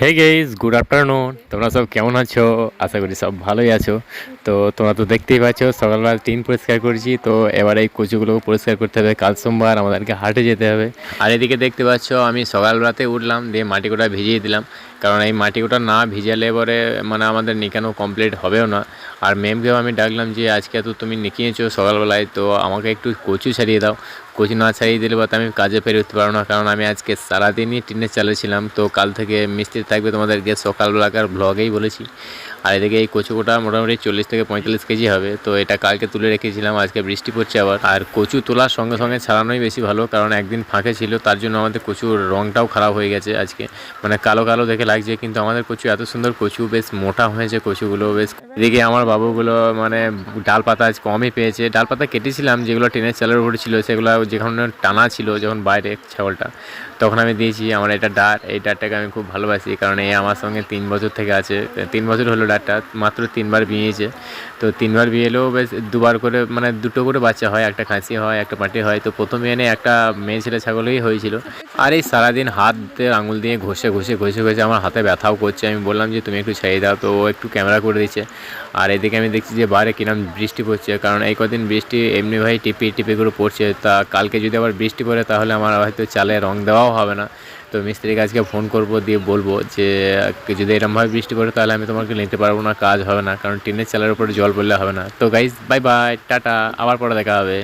হে gauge good afternoon তোমরা সব কেমন আছো? আশা করি সব ভালোই আছো। তো তোমরা তো দেখতেই পাচ্ছ, সকালবেলা টিন পরিষ্কার করেছি। তো এবার এই কচুগুলো পরিষ্কার করতে হবে, কাল সোমবার আমাদেরকে হাটে যেতে হবে। আর এদিকে দেখতে পাচ্ছ, আমি সকালবেলাতে উঠলাম, দিয়ে মাটি কোটা ভিজিয়ে দিলাম। কারণ এই মাটি কোটা না ভিজালে এবারে মানে আমাদের নিকানো কমপ্লিট হবেও না। আর ম্যামকেও আমি ডাকলাম যে, আজকে তো তুমি নিকিয়েছো সকালবেলায়, তো আমাকে একটু কচু ছাড়িয়ে দাও। কচু না ছাড়িয়ে দিলে বা আমি কাজে পেরে উঠতে পারব না, কারণ আমি আজকে সারাদিনই টিনে চালিয়েছিলাম। তো কাল থেকে মিস্ত্রি থাকবে তোমাদেরকে সকালবেলাকার ব্লগেই বলেছি। আর এদিকে এই কচুকোটা মোটামুটি চল্লিশ থেকে পঁয়তাল্লিশ কেজি হবে। তো এটা কালকে তুলে রেখেছিলাম, আজকে বৃষ্টি পড়ছে আবার। আর কচু তোলার সঙ্গে সঙ্গে ছাড়ানোই বেশি ভালো, কারণ একদিন ফাঁকে ছিল, তার জন্য আমাদের কচুর রঙটাও খারাপ হয়ে গেছে আজকে। মানে কালো কালো দেখে লাগছে, কিন্তু আমাদের কচু এত সুন্দর কচু, বেশ মোটা হয়েছে কচুগুলো, বেশ এদিকে আমার বাবুগুলো মানে ডাল পাতা আজ কমই পেয়েছে। ডাল পাতা কেটেছিলাম, যেগুলো টিনের চালের উপরে ছিল, সেগুলো যেখানে টানা ছিল যখন বাইরে ছাগলটা, তখন আমি দিয়েছি আমার এটা ডার এই ডারটাকে আমি খুব ভালোবাসি কারণ এই আমার সঙ্গে তিন বছর থেকে আছে। তিন বছর হলো ডারটা মাত্র তিনবার বিয়েছে। তো তিনবার বিয়ে এলেও বেশ দুবার করে মানে দুটো করে বাচ্চা হয়, একটা খাসি হয়, একটা পাটি হয়। তো প্রথমে এনে একটা মেয়ে ছেলে ছাগলই হয়েছিল। আর এই সারাদিন হাতে আঙুল দিয়ে ঘষে ঘষে ঘষে ঘষে আমার হাতে ব্যথাও করছে। আমি বললাম যে, তুমি একটু ছেড়ে দাও। তো ও একটু ক্যামেরা করে দিচ্ছে। আর এদিকে আমি দেখছি যে, বাইরে কিরম বৃষ্টি পড়ছে। কারণ এই কদিন বৃষ্টি এমনি ভাই টিপি টিপি করে পড়ছে। তা কালকে যদি আবার বৃষ্টি পড়ে, তাহলে আমার হয়তো চালে রং দেওয়াও হবে না। তো মিস্ত্রিকে আজকে ফোন করব, দিয়ে বলব যে, যদি এরমভাবে বৃষ্টি পড়ে, তাহলে আমি তোমাকে নিতে পারব না, কাজ হবে না, কারণ টিনের চালের উপরে জল পড়লে হবে না। তো গাইজ বাই বাই টাটা, আবার পরে দেখা হবে।